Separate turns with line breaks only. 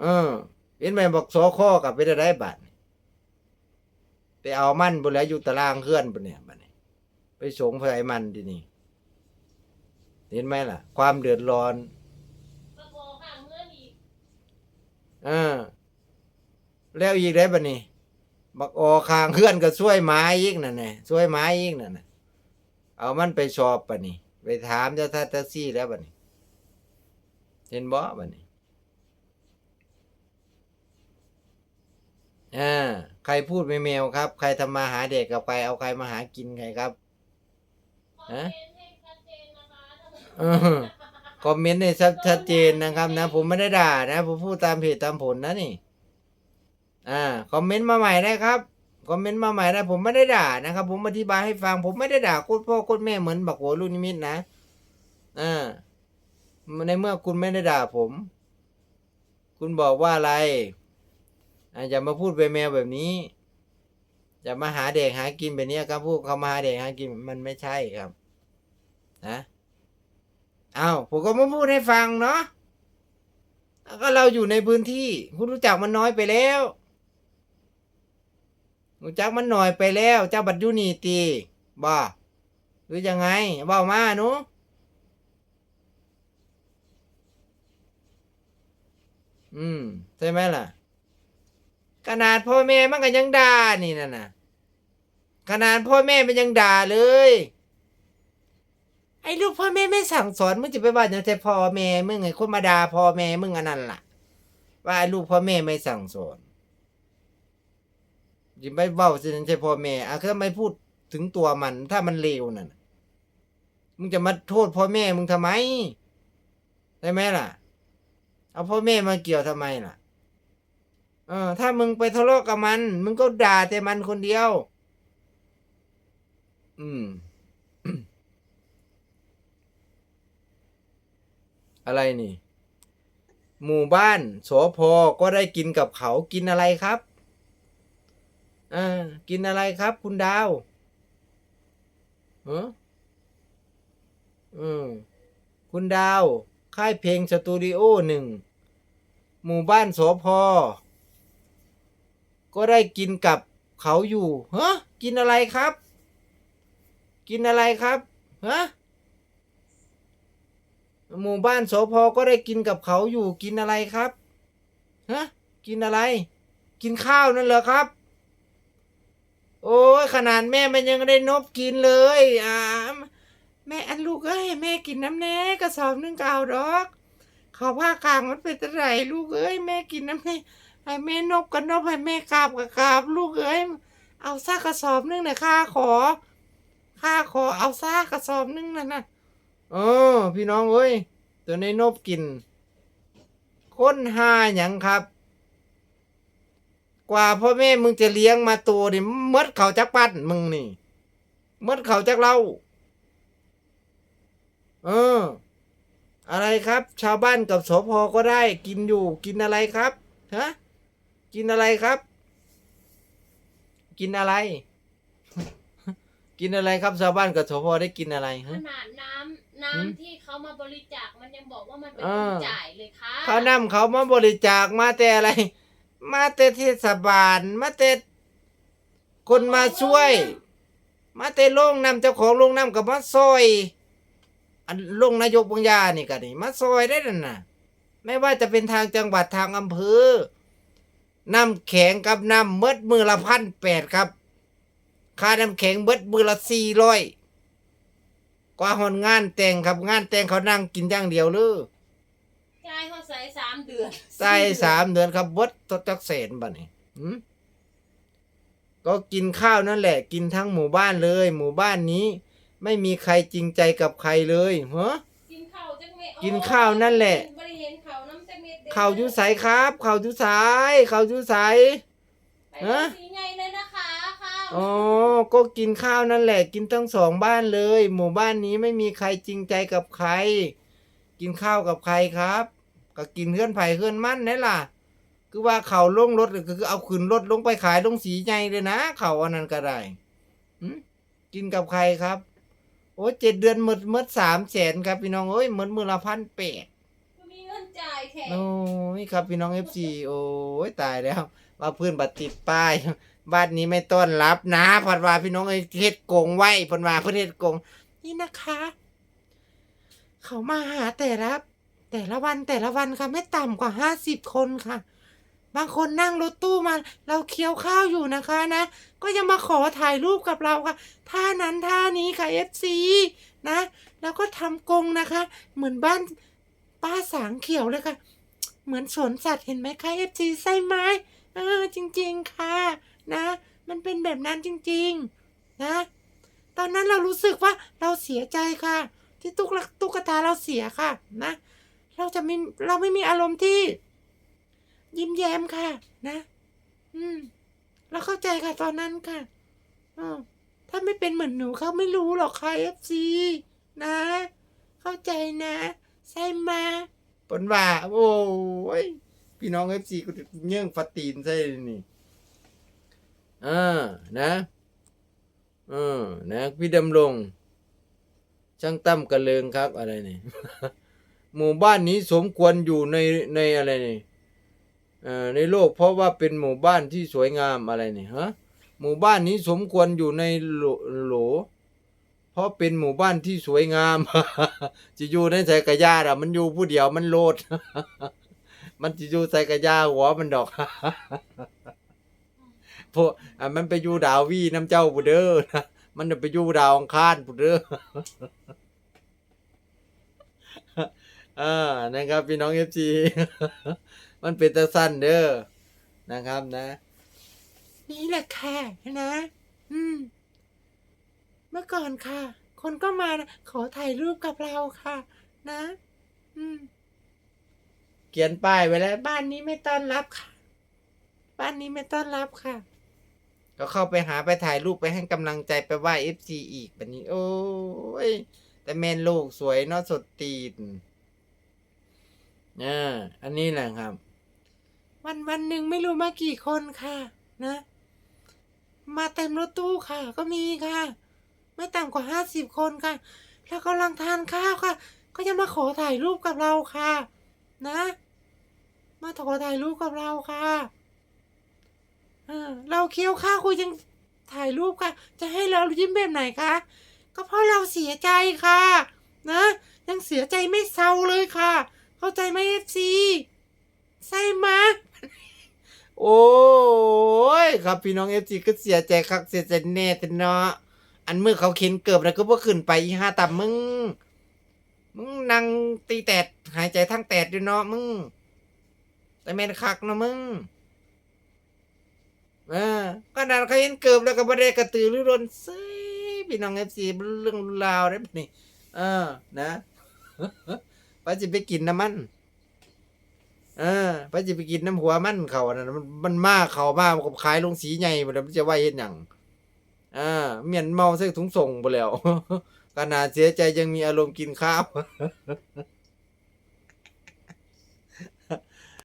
เออเห็นไหมบอกสอข้อกับไปได้บัตรไปเอามันบนแล้วอยู่ตารางเคลื่อนบนเนี่ยบัดนี้ ไปสงไฟมันที่นี่เห็นไหมล่ะ ความเดือดร้อน
ก็พอข้างเมื่ออีก
เออแล้วอีกได้บัดนี้บักออคางเคลื่อนก็ช่วยไม้อีกนั่นแหละช่วยไม้อีกนั่นน่ะเอามันไปสอบบัดนี้ไปถามเจ้าท่าแท็กซี่แล้วบัดนี้เห็นบ่บัดนี้ อ่าใครพูดไม่เมวครับ ใครทำมาหาเด็กกับใครเอาใครมาหากินใครครับ
คอม
ฮะ
เมนต์ให้ชัดเจนนะคะ
เออคอมเมนต์ในชัดชัดเจนนะครับนะ ผมไม่ได้ด่านะ ผมพูดตามเหตุตามผลนะนี่ อ่าคอมเมนต์มาใหม่ได้ครับคอมเมนต์มาใหม่ได้ผมไม่ได้ด่านะครับ ผมอธิบายให้ฟัง ผมไม่ได้ด่าโคตรพ่อโคตรแม่เหมือนบักโหลูกนิมิตนะอ่าในเมื่อคุณไม่ได้ด่าผม คุณบอกว่าอะไร อย่ามาพูดไปแมวแบบนี้ อย่ามาหาเด็กหากินแบบนี้ครับพูดเขามาหาเด็กหากินมันไม่ใช่ครับ นะเอาผมก็มาพูดให้ฟังเนาะก็เราอยู่ในพื้นที่คุณรู้จักมันน้อยไปแล้วรู้จักมันหน่อยไปแล้ว เจ้าบัดยุนีตีบ่หรือยังไงบ้ามาหนูอืม ใช่ไหมล่ะ ขนาดพ่อแม่มันก็ยังด่านี่นั่นน่ะ ขนาดพ่อแม่มันยังด่าเลย ไอ้ลูกพ่อแม่ไม่สั่งสอนมึงจะไปว่าอย่างแต่พ่อแม่มึงไงคนมาด่าพ่อแม่มึงอันนั้นล่ะ ว่าไอ้ลูกพ่อแม่ไม่สั่งสอนยิงไปเว้าสินั่นใช่พ่อแม่อะคือไม่พูดถึงตัวมัน ถ้ามันเลวนั่นน่ะมึงจะมาโทษพ่อแม่มึงทำไมได้ไหมล่ะ เอาพ่อแม่มาเกี่ยวทำไมล่ะ เออถ้ามึงไปทะเลาะกับมัน มึงก็ด่าแต่มันคนเดียว อืม อะไรนี่ หมู่บ้านโสพก็ได้กินกับเขากินอะไรครับอ่ากินอะไรครับ คุณดาวเอออืมคุณดาว ค่ายเพลงสตูดิโอหนึ่ง หมู่บ้านโสพ ก็ได้กินกับเขาอยู่ฮะกินอะไรครับ กินอะไรครับฮะหมู่บ้านโสพก็ได้กินกับเขาอยู่กินอะไรครับฮะกินอะไร กินข้าวนั่นเหรอครับ โอ้ยขนาดแม่มันยังได้นบกินเลยอ่าแม่อันลูกเอ้ยแม่กินน้ำแน่กระสอบนึงก็เอาดอก เขาว่ากลางมันเป็นอะไรลูกเอ้ยแม่กินน้ำแน่ ให้แม่นบกันนบให้แม่กราบกับกราบลูกเอ้ยเอาซากกระสอบนึงนะข้าขอข้าขอเอาซากกระสอบนึงนั่นนะเออ พี่น้องเอ้ยตัวในนบกินค้นหาอย่างครับ กว่าพ่อแม่มึงจะเลี้ยงมาตัวนี่มดเขาจักปั้นมึงนี่มดเขาจักเล่าเออ อะไรครับ ชาวบ้านกับสพก็ได้ กินอยู่กินอะไรครับฮะ กินอะไรครับ กินอะไร กินอะไรครับชาวบ้านกับสพได้กินอะไร
ข
ฮะ
นาดน้ำน้ำที่เขามาบริจาคมันยังบอกว่ามันเป็น
อ่า
คนจ่ายเลยค่ะ
เขานำเขามาบริจาคมาแต่อะไร มาแต่เทศบาล มาแต่คนมาช่วย มาแต่โรงนำเจ้าของโรงนำกับมาซอย อันโรงนายกบางยานี่กันนี่มาซอยได้นั่นน่ะ ไม่ว่าจะเป็นทางจังหวัดทางอำเภอ นำแข็งกับนำเมดมือละพันแปดครับ ค่าน้ำแข็งเบิดมือละสี่ร้อยกว่าหอนงานแต่งครับงานแต่งเขานั่งกินอย่างเดียวเลย
จ่ายเขาใส่สามเดือน
ใส่สามเดือนครับบดตดจักเศษบัดนี้หืมก็กินข้าวนั่นแหละ กินทั้งหมู่บ้านเลย หมู่บ้านนี้ ไม่มีใครจริงใจกับใครเลยเหรอ
กินข้าวจังเม็ด
กินข้าวนั่นแหละ
บริ เห็นข้าวน้ำจังเม็ดเด้
ข่าวอยุใสครับข่าวอยุสายข่าวอยุใส
ไป
ฮะ
สีไงเลยนะคะข้าว
อ๋อก็กินข้าวนั่นแหละ กินทั้งสองบ้านเลย หมู่บ้านนี้ไม่มีใครจริงใจกับใคร กินข้าวกับใครครับ ก็กินเพื่อนไผ่เพื่อนมั่นนี่ล่ะ คือว่าเขาลงรถก็คือเอาขึ้นรถลงไปขายลงสีใหญ่เลยนะเขาอันนั้นก็ได้หึกินกับใครครับ โอ้เจ็ดเดือนหมดหมดสามแสนครับพี่น้องเอ้ยหมดมือละพันแปด
มีเงิ นจ่ายแทน
โอ้ยครับพี่น้องเอฟซีโอ้ยตายแล้วว่าเพื่อนบัตรติดป้ายบ้านนี้ไม่ต้อนรับนะพอดว่าพี่น้องเอ้ยเฮ็ดโกงไว้เพนว่าเพื่อนเฮ็ดโกง นี่นะคะ เขามาหาแต่ละแต่ละวันแต่ละวันค่ะไม่ต่ำกว่าห้าสิบคนค่ะ บางคนนั่งรถตู้มา เราเคี้ยวข้าวอยู่นะคะนะ ก็ยังมาขอถ่ายรูปกับเราค่ะท่านั้นท่านี้ค่ะเอฟซีนะ แล้วก็ทำกงนะคะ เหมือนบ้าน ป้าสางเขียวเลยค่ะ เหมือนสวนสัตว์เห็นไหมคะเอฟซีใช่ไมเออจริง ๆ ค่ะ นะ มันเป็นแบบนั้นจริง ๆ นะ ตอนนั้นเรารู้สึกว่าเราเสียใจค่ะ ที่ตุ๊กตุ๊กตาเราเสียค่ะ นะ เราจะไม่เราไม่มีอารมณ์ที่ ยิ้มแย้มค่ะ นะ อืม เราเข้าใจค่ะ ตอนนั้นค่ะออถ้าไม่เป็นเหมือนหนูเขาไม่รู้หรอกค่ะเอฟซีนะ เข้าใจนะ ใช่ไหมปนว่า โอ้ย พี่น้องเอฟซีกูเงื่องฟัดตีนใช่นี่อ่านะเออนะพี่ดำรงช่างตั้มกระเลิงครับ อะไรนี่ หมู่บ้านนี้สมควรอยู่ในในอะไรนี่เอ่อในโลกเพราะว่าเป็นหมู่บ้านที่สวยงามอะไรนี่ฮะหมู่บ้านนี้สมควรอยู่ในโหล เพราะเป็นหมู่บ้านที่สวยงามจะอยู่ในใส่กระยาอะ มันอยู่ผู้เดียวมันโลด มันจะอยู่ใส่กระยาหัวมันดอกพวกอะมันไปอยู่ดาววีน้ำเจ้าผู้เดอนะมันไปอยู่ดาวอังคารผู้เด้ออ่านะครับพี่น้องเอฟซีมันเป็นตาสั้นเด้อนะครับนะ นี่แหละค่ะนะ อืม เมื่อก่อนค่ะ คนก็มานะขอถ่ายรูปกับเราค่ะ นะ อืม เขียนป้ายไว้แล้วบ้านนี้ไม่ต้อนรับค่ะ บ้านนี้ไม่ต้อนรับค่ะ ก็เข้าไปหาไปถ่ายรูปไปให้กำลังใจไปไหว้เอฟซีอีกแบบนี้ โอ้ย แต่แมนลูกสวยเนาะสดตีนอ่าอันนี้แหละครับ วันวันหนึ่งไม่รู้มากี่คนค่ะ นะ มาเต็มรถตู้ค่ะ ก็มีค่ะ ไม่ต่ำกว่าห้าสิบคนค่ะ แล้วกำลังทานข้าวค่ะ ก็ยังมาขอถ่ายรูปกับเราค่ะ นะ มาขอถ่ายรูปกับเราค่ะเออเราเคี้ยวข้าวคุยยังถ่ายรูปค่ะ จะให้เรายิ้มแบบไหนคะ ก็เพราะเราเสียใจค่ะ นะ ยังเสียใจไม่เศร้าเลยค่ะ เข้าใจไหมเอฟซีใช่ไหมยโอ้ย ครับพี่น้องเอฟซีก็เสียใจคักเสียใจแน่แต่เนาะ อันมือเขาเข็นเกือบแล้วก็บ่ขึ้นไปอีห้าต่ำมึง มึงนั่งตีแตดหายใจทั้งแตดด้วยเนาะมึง แต่แม่นคักเนาะมึงเออก็นั่นเขาเห็นเกือบแล้วก็บ่ได้กระตือรือร้นซื้อพี่น้องเอฟซีเรื่องราวได้ปะนี่เออ นะไปจะไปกินน้ำมัน เออไปจะไปกินน้ำหัวมันเขาน่ะมันมันมากเขามากมันก็ขายลงสีใหญ่หมดแล้วมันจะไหวเห็นหยัง อ่าเมียนเมาใส่ถุงส่งไปแล้วขนาดเสียใจยังมีอารมณ์กินข้าว